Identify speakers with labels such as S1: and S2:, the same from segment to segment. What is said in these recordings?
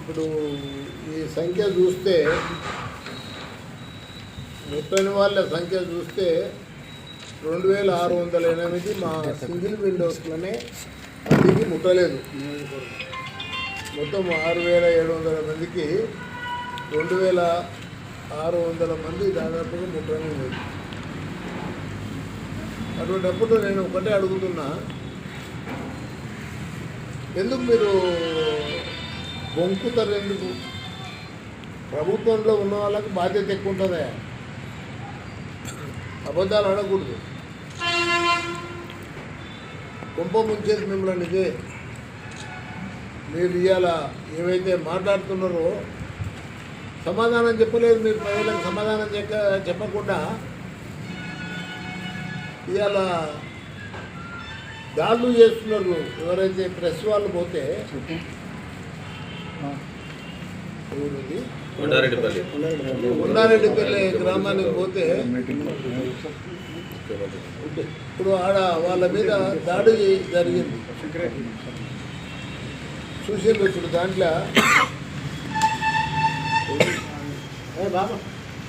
S1: ఇప్పుడు ఈ సంఖ్య చూస్తే ముట్టని వాళ్ళ సంఖ్య చూస్తే రెండు వేల ఆరు వందల ఎనిమిది మా సింగిల్ విండోస్లోనే మందికి ముట్టలేదు మొత్తం ఆరు వేల ఏడు వందల మందికి రెండు వేల ఆరు వందల మంది దాదాపుగా ముట్టని లేదు అటువంటిప్పుడు నేను ఒకటే అడుగుతున్నా. ఎందుకు మీరు బొంకుతారు ఎందుకు ప్రభుత్వంలో ఉన్న వాళ్ళకి బాధ్యత ఎక్కువ ఉంటుందా. అబద్ధాలు అడగకూడదు కుంప ముంచేది మిమ్మల్ని ఇదే. మీరు ఇవాళ ఏవైతే మాట్లాడుతున్నారో సమాధానం చెప్పలేదు మీరు ప్రజలకు సమాధానం చెక్క చెప్పకుండా ఇవాళ దాడులు చేస్తున్నారు ఎవరైతే ప్రెస్ వాళ్ళు పోతే
S2: కొండారెడ్డిపల్లి.
S1: కొండారెడ్డిపల్లి గ్రామానికి పోతే ఇప్పుడు ఆడ వాళ్ళ మీద దాడి జరిగింది. చూసిండ్రు ఇప్పుడు దాంట్లో.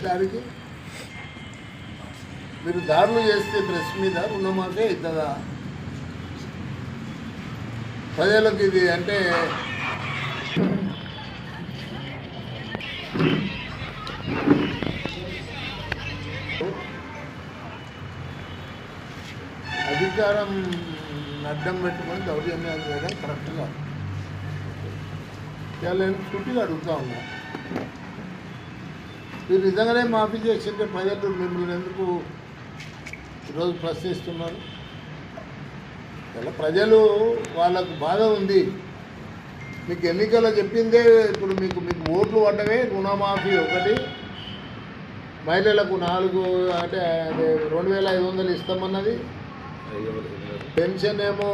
S1: దానికి? మీరు దాడులు చేస్తే ప్రెస్ మీద రుణమాఫీ అవుతుందా? ప్రజలకు ఇది అంటే అధికారం అడ్డం పెట్టుకొని దౌర్జన్యాలు చేయడం కరెక్ట్ కాదు ఇవాళ నేను చుట్టిగా అడుగుతా ఉన్నా. మీరు నిజంగానే మాఫీ చేసింటే ప్రజలు మిమ్మల్ని ఎందుకు ఈరోజు ప్రశ్నిస్తున్నారు? ఇలా ప్రజలు వాళ్ళకు బాధ ఉంది. మీకు ఎన్నికల్లో చెప్పిందే ఇప్పుడు మీకు మీకు ఓట్లు పడ్డమే రుణమాఫీ ఒకటి. మహిళలకు నాలుగు అంటే అదే రెండు వేల ఐదు వందలు ఇస్తామన్నది. పెన్షన్ ఏమో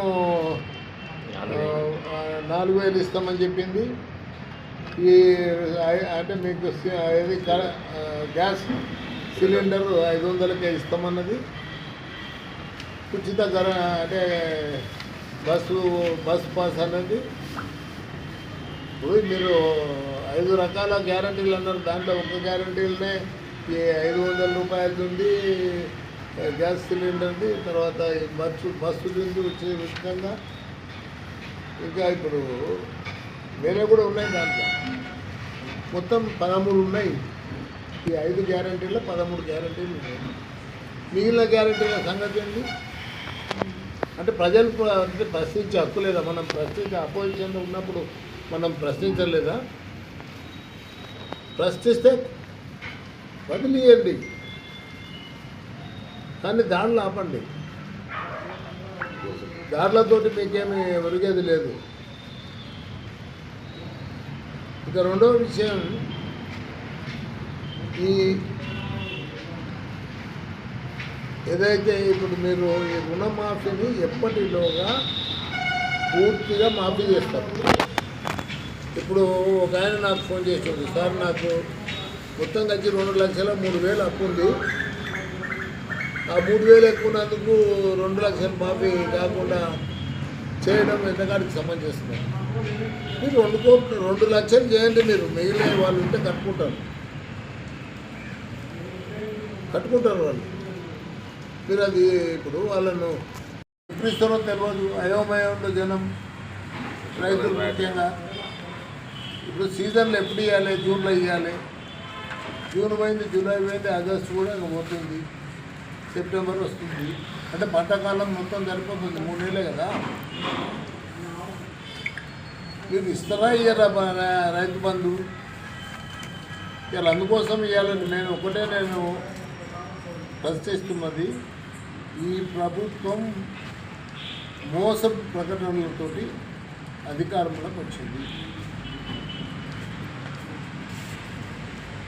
S1: నాలుగు వేలు ఇస్తామని చెప్పింది. ఈ అంటే మీకు ఇది గ్యాస్ సిలిండర్ ఐదు వందలకే ఇస్తామన్నది. ఉచిత ధర అంటే బస్సు బస్ పాస్ అన్నది. ఇప్పుడు మీరు ఐదు రకాల గ్యారంటీలు అన్నారు. దాంట్లో ఒక గ్యారంటీలనే ఈ ఐదు వందల రూపాయలది ఉంది గ్యాస్ సిలిండర్ది తర్వాత బస్సు బస్సు నుంచి వచ్చే ఉచితంగా ఇంకా ఇప్పుడు వేరే కూడా ఉన్నాయి దాంట్లో. మొత్తం పదమూడు ఉన్నాయి. ఈ ఐదు గ్యారంటీలో పదమూడు గ్యారంటీలు ఉన్నాయి. మిగిలిన గ్యారంటీల సంగతి ఏంటి? అంటే ప్రజలు అంటే ప్రశ్నించే హక్కు లేదా? మనం ప్రశ్నించే అపోజిషన్లో ఉన్నప్పుడు మనం ప్రశ్నించలేదా? ప్రశ్నిస్తే వదిలియండి. కానీ దాడులు ఆపండి. దాడులతోటి మీకేమి ఒరిగేది లేదు. ఇక రెండవ విషయం ఈ ఏదైతే ఇప్పుడు మీరు ఈ రుణమాఫీని ఎప్పటిలోగా పూర్తిగా మాఫీ చేస్తారు? ఇప్పుడు ఒక ఆయన నాకు ఫోన్ చేసాడు సార్ నాకు మొత్తం కలిసి రెండు లక్షల మూడు వేలు అప్పు ఉంది. ఆ మూడు వేలు ఎక్కువన్నందుకు రెండు లక్షల మాఫీ కాకుండా చేయడం ఎంతకాడికి సమంజసం మీరు రెండు కోట్లు రెండు లక్షలు చేయండి మీరు. మిగిలిన వాళ్ళు ఉంటే కట్టుకుంటారు. కట్టుకుంటారు వాళ్ళు. మీరు అది ఇప్పుడు వాళ్ళను ఎప్పుడు ఇస్తారో తెలియదు. అయోమయంలో జనం రైతులు ముఖ్యంగా ఇప్పుడు సీజన్లో ఎప్పుడు ఇవ్వాలి? జూన్లో ఇవ్వాలి. జూన్ పోయింది జూలై పోయింది ఆగస్టు కూడా ఇంకా పోతుంది. సెప్టెంబర్ వస్తుంది. అంటే పంటకాలం మొత్తం సరిపోతుంది. మూడు నెలలే కదా. మీరు ఇస్తారా ఇయ్యరా రైతు బంధు? ఇవాళ అందుకోసం ఇవ్వాలని నేను ఒకటే నేను ప్రశ్నిస్తున్నది. ఈ ప్రభుత్వం మోసం ప్రకటనలతోటి అధికారంలోకి వచ్చింది.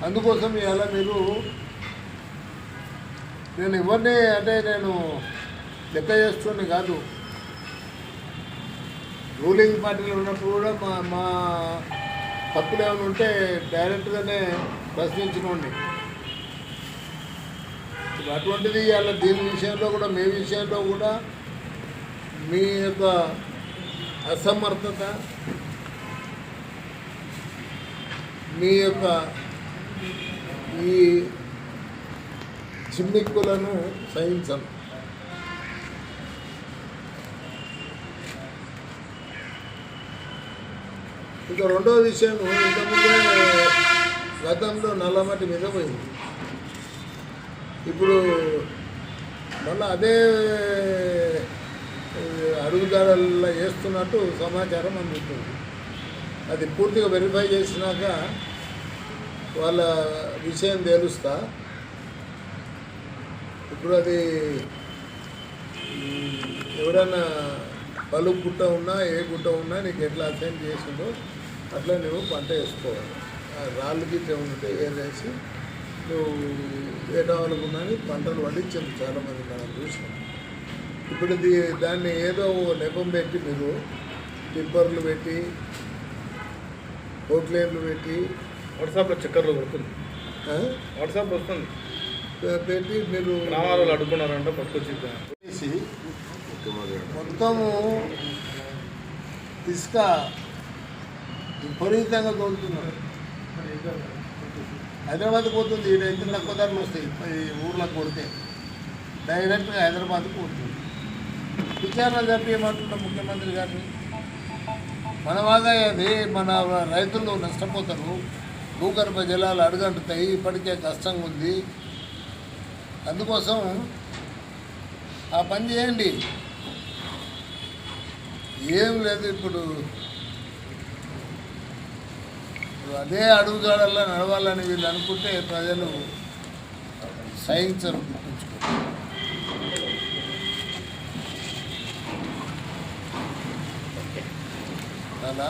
S1: అందుకోసం ఇవాళ మీరు నేను ఎవరిని అంటే నేను లెక్క చేస్తుంది కాదు. రూలింగ్ పార్టీలో ఉన్నప్పుడు కూడా మా మా తప్పులు ఏమైనా ఉంటే డైరెక్ట్గానే ప్రశ్నించుకోండి ఇప్పుడు అటువంటిది ఇవాళ దీని విషయంలో కూడా మీ విషయంలో కూడా మీ యొక్క అసమర్థత మీ యొక్క ఈ చిమ్మిక్కులను సహించను. ఇక రెండో విషయం ఇంతకుముందే గతంలో నల్లమట్టి మీద పోయింది. ఇప్పుడు మళ్ళీ అదే ఏ, చేస్తున్నట్టు వేస్తున్నట్టు సమాచారం అందుతుంది. అది పూర్తిగా వెరిఫై చేసినాక వాళ్ళ విషయం తెలుస్తా. ఇప్పుడు అది ఎవరైనా పలు గుట్ట ఉన్నా ఏ గుట్ట ఉన్నా నీకు ఎట్లా అసైన్ చేసిందో అట్లా నువ్వు పంట వేసుకోవాలి. ఆ రాళ్ళు గిట్ట ఉంటే ఏదేసి నువ్వు వేటవాళ్ళకు పంటలు పండించారు చాలామంది మనం చూసాం ఇప్పుడు దాన్ని ఏదో నెపం పెట్టి మీరు టిప్పర్లు పెట్టి హోట్లేన్లు పెట్టి
S2: వాట్సాప్లో చక్కర్లు కొడుతుంది. వాట్సాప్ వస్తుంది.
S1: పెట్టి మీరు
S2: గ్రామాలలో అడుగున్నారంట పట్టుకొచ్చి
S1: చేసి మొత్తము ఇసుక విపరీతంగా తోలుతున్నారు హైదరాబాద్ పోతుంది ఈడ ఎంత తక్కువ ధరలు వస్తాయి? ఈ ఊర్లకు కొడితే. డైరెక్ట్గా హైదరాబాద్కి పోతుంది విచారణ జరిపేయమంటున్నాం ముఖ్యమంత్రి గారిని? మన వాగా అది మన రైతులు నష్టపోతారు. భూగర్భ జలాలు అడుగంటుతాయి ఇప్పటికే కష్టంగా ఉంది. అందుకోసం ఆ పని చేయండి. ఏం లేదు ఇప్పుడు. అదే అడుగుజాడల్లో నడవాలని వీళ్ళు అనుకుంటే ప్రజలు సహించరు గుర్తుంచుకో అలా